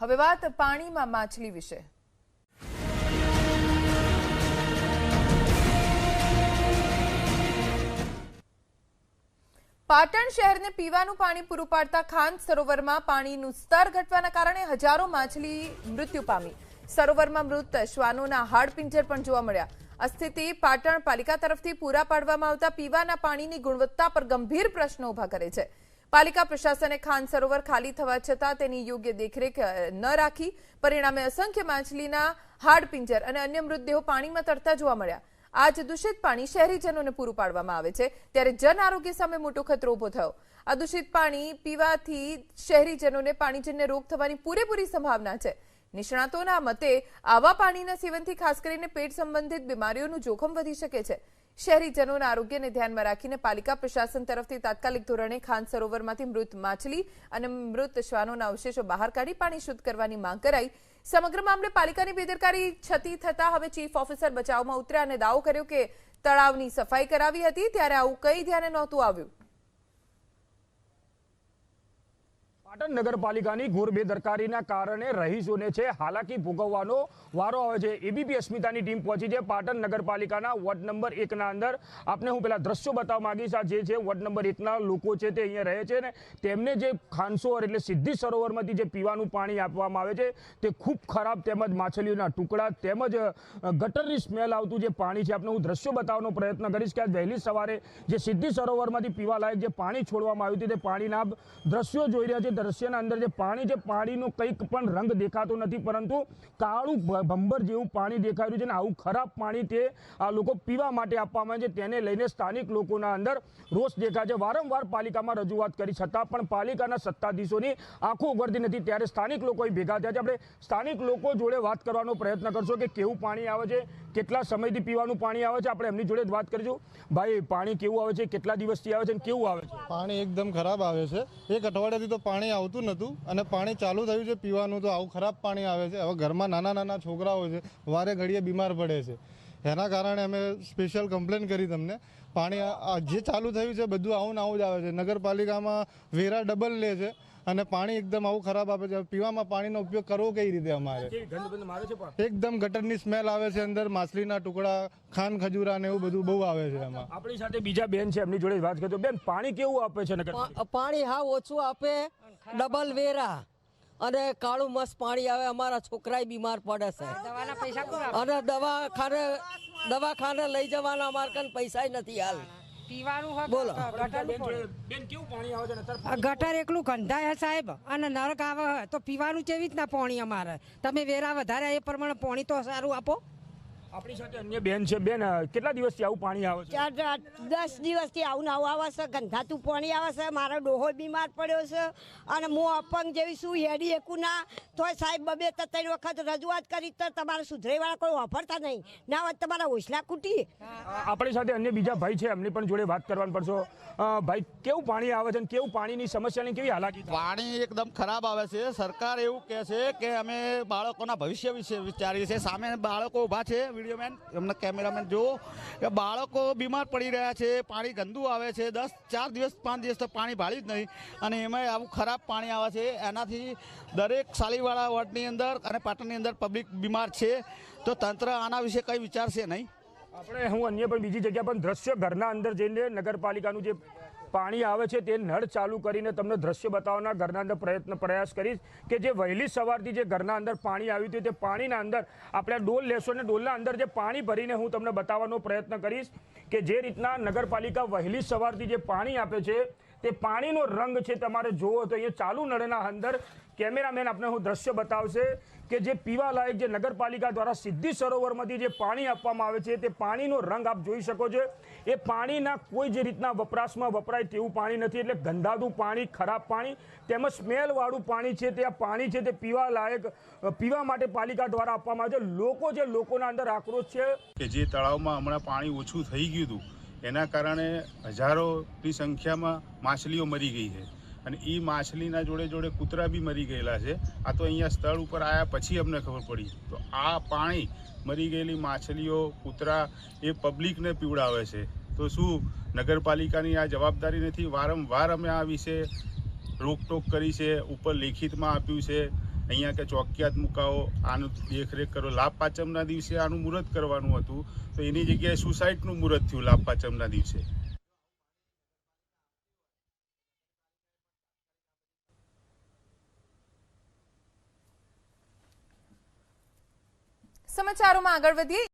હવે વાત પાણીમાં માછલી વિશે. પાટણ શહેરને પીવાનું પાણી પૂરું પાડતા ખાન સરોવરમાં પાણીનું સ્તર ઘટવાના કારણે હજારો માછલી મૃત્યુ પામી. સરોવરમાં મૃત શ્વાનોના હાડપિંજર પણ જોવા મળ્યા. આ સ્થિતિ પાટણ પાલિકા તરફથી પૂરા પાડવામાં આવતા પીવાના પાણીની ગુણવત્તા પર ગંભીર પ્રશ્નો ઊભા કરે છે. પાલિકા પ્રશાસને ખાન સરોવર ખાલી થવા છતાં તેની યોગ્ય દેખરેખ ન રાખી પરિણામે અસંખ્ય માછલીના હાડપિંજર અને અન્ય મૃતદેહો પાણીમાં તરતા જોવા મળ્યા. આજ દૂષિત પાણી શહેરીજનોને પૂરું પાડવામાં આવે છે. ત્યારે જન આરોગ્ય સામે મોટો ખતરો ઊભો થયો. આ દૂષિત પાણી પીવાથી શહેરીજનોને પાણીજન્ય રોગ થવાની પૂરેપૂરી સંભાવના છે. નિષ્ણાતોના મતે આવા પાણીના સેવનથી ખાસ કરીને પેટ સંબંધિત બીમારીઓનું જોખમ વધી શકે છે. શહેરીજનોના આરોગ્યને ધ્યાનમાં રાખીને પાલિકા પ્રશાસન તરફથી તાત્કાલિક ધોરણે ખાન સરોવરમાંથી મૃત માછલી અને મૃત શ્વાનોના અવશેષો બહાર કાઢી પાણી શુદ્ધ કરવાની માંગ કરાઈ. સમગ્ર મામલે પાલિકાની બેદરકારી છતી થતા હવે ચીફ ઓફિસર બચાવમાં ઉતર્યા અને દાવો કર્યો કે તળાવની સફાઈ કરાવી હતી, ત્યારે આવું કઈ ધ્યાને નહોતું આવ્યું. પાટણ નગરપાલિકાની ઘોર બેદરકારીના કારણે રહીશોને છે હાલાકી ભોગવવાનો વારો આવે છે. એબીપી અસ્મિતાની ટીમ પહોંચી છે પાટણ નગરપાલિકાના વોર્ડ નંબર એકના અંદર. આપને હું પહેલાં દ્રશ્યો બતાવવા માગીશ આ જે છે વોર્ડ નંબર એકના લોકો છે તે અહીંયા રહે છે ને તેમને જે ખાનસોર એટલે સિદ્ધિ સરોવરમાંથી જે પીવાનું પાણી આપવામાં આવે છે તે ખૂબ ખરાબ તેમજ માછલીઓના ટુકડા તેમજ ગટરની સ્મેલ આવતું જે પાણી છે આપણે હું દ્રશ્યો બતાવવાનો પ્રયત્ન કરીશ કે આજ વહેલી સવારે જે સિદ્ધિ સરોવરમાંથી પીવા લાયક જે પાણી છોડવામાં આવ્યું હતું તે પાણીના દ્રશ્યો જોઈ રહ્યા છે. દ્રશ્યના અંદર જે પાણી છે, પાણીનો કંઈક પણ રંગ દેખાતો નથી, પરંતુ કાળું ભંબર જેવું પાણી દેખાઈ રહ્યું છે અને આવું ખરાબ પાણી તે આ લોકો પીવા માટે આપવામાં આવે છે. તેને લઈને સ્થાનિક લોકોના અંદર રોષ દેખાય છે. વારંવાર પાલિકામાં રજૂઆત કરી, છતાં પણ પાલિકાના સત્તાધીશોની આંખો ઉઘડતી નથી. ત્યારે સ્થાનિક લોકો અહીં ભેગા થયા છે. આપણે સ્થાનિક લોકો જોડે વાત કરવાનો પ્રયત્ન કરશો કે કેવું પાણી આવે છે, કેટલા સમયથી પીવાનું પાણી આવે છે, આપણે એમની જોડે જ વાત કરીશું. ભાઈ, પાણી કેવું આવે છે, કેટલા દિવસથી આવે છે અને કેવું આવે છે? પાણી એકદમ ખરાબ આવે છે. એક અઠવાડિયાથી તો પાણી આવતું નહોતું અને પાણી ચાલુ થયું છે પીવાનું તો આવું ખરાબ પાણી આવે છે. હવે ઘરમાં નાના નાના છોકરાઓ છે વારે ઘડીએ બીમાર પડે છે. એના કારણે અમે સ્પેશિયલ કમ્પ્લેન કરી તમને. પાણી જે ચાલુ થયું છે બધું આવું ને આવું જ આવે છે. નગરપાલિકામાં વેરા ડબલ લે છે અને પાણી એકદમ આવું ખરાબ આપે છે. પીવામાં પાણીનો ઉપયોગ કરવો કઈ રીતે અમારે? એકદમ ગટરની સ્મેલ આવે છે અંદર માછલીના ટુકડા ખાન ખજૂરા ને એવું બધું બહુ આવે છે એમાં. આપણી સાથે બીજા બેન છે એમની જોડે વાત કરજો બેન પાણી કેવું આપે છે પાણી હા ઓછું આપે ડબલ વેરા. અને કાળું મસ્ત પાણી આવે અમારા છોકરાય બીમાર પડે છે. અને દવાખાને દવાખાને લઈ જવાના અમારે કન પૈસા નથી હાલ. બોલો. ગટર એકલું ગંધાય હે સાહેબ. અને નરક આવે તો પીવાનું કેવી રીતના પાણી અમારે? તમે વેરા વધારે એ પ્રમાણે પાણી તો સારું આપો. આપણી સાથે અન્ય બેન છે. બેન કેટલા દિવસથી આવું પાણી આવે છે? ચાર ચાર દસ દિવસથી આવું આવું આવે છે. ગંધાતું પાણી આવે છે. મારો ડોહો બીમાર પડ્યો છે. અને હું અપંગ જેવી શું હેડી એકું ના તોય સાહેબ બબે તો ત્રણ વખત રજૂઆત કરી તો તમારે સુધરેવાળા કોઈ વાપરતા નહીં. ના વાત તમારા હોસલા કૂટી. આપણી સાથે અન્ય બીજા ભાઈ છે. એમની પણ જોડે વાત કરવાની પડશો. ભાઈ કેવું પાણી આવે છે અને કેવું પાણીની સમસ્યાની કેવી હાલાકી પાણી એકદમ ખરાબ આવે છે. સરકાર એવું કહે છે કે અમે બાળકોના ભવિષ્ય વિશે વિચારીએ છીએ. સામે બાળકો ઊભા છે. વિડીયોમેન એમના કેમેરામેન જુઓ. કે બાળકો બીમાર પડી રહ્યા છે, પાણી ગંદુ આવે છે. દસ, ચાર દિવસ, પાંચ દિવસ તો પાણી ભાળ્યું જ નહીં. અને એમાં આવું ખરાબ પાણી આવે છે. એનાથી દરેક સાલીવાળા વોર્ડની અંદર અને પાટણની અંદર પબ્લિક બીમાર છે. તો તંત્ર આના વિશે કંઈ વિચારશે નહીં? આપણે હું અન્ય પણ બીજી જગ્યા પણ દ્રશ્ય ઘરના અંદર જઈને નગરપાલિકાનું જે પાણી આવે છે તે નળ ચાલુ કરીને તમને દ્રશ્ય બતાવવાના ઘરના અંદર પ્રયત્ન પ્રયાસ કરીશ કે જે વહેલી સવારથી જે ઘરના અંદર પાણી આવ્યું હતું તે પાણીના અંદર આપણે ડોલ લેશો અને ડોલના અંદર જે પાણી ભરીને હું તમને બતાવવાનો પ્રયત્ન કરીશ કે જે રીતના નગરપાલિકા વહેલી સવારથી જે પાણી આપે છે તે પાણીનો રંગ છે તમારે જોવો તો અહીંયા ચાલુ નળના અંદર કેમેરામેન આપણે હું દ્રશ્ય બતાવશે કે જે પીવા લાયક જે નગરપાલિકા દ્વારા સિદ્ધિ સરોવરમાંથી જે પાણી આપવામાં આવે છે, તે પાણીનો રંગ આપ જોઈ શકો છો. એ પાણીના કોઈ જે રીતના વપરાશમાં વપરાય તેવું પાણી નથી, એટલે ગંધાતું પાણી, ખરાબ પાણી, તેમજ સ્મેલવાળું પાણી છે તે આ પાણી છે તે પીવા લાયક પીવા માટે પાલિકા દ્વારા આપવામાં આવે છે. લોકો જે લોકોના અંદર આક્રોશ છે. કે જે તળાવમાં હમણાં પાણી ઓછું થઈ ગયું હતું એના કારણે હજારોની સંખ્યામાં માછલીઓ મરી ગઈ છે. અને એ માછલીના જોડે જોડે કૂતરા બી મરી ગયેલા છે. આ તો અહીંયા સ્થળ ઉપર આવ્યા પછી અમને ખબર પડી. તો આ પાણી મરી ગયેલી માછલીઓ, કૂતરા એ પબ્લિકને પીવડાવે છે. તો શું નગરપાલિકાની આ જવાબદારી નથી? વારંવાર અમે આ વિશે રોકટોક કરી છે, ઉપર લેખિતમાં આપ્યું છે. અહીંયા કે ચોકિયાત મુકાવો, આનું દેખરેખ કરો. લાભ પાંચમના દિવસે આનું મુહૂર્ત કરવાનું હતું, તો એની જગ્યાએ સુસાઇડનું મુહૂર્ત થયું લાભ પાંચમના દિવસે. સમાચારોમાં આગળ વધીએ.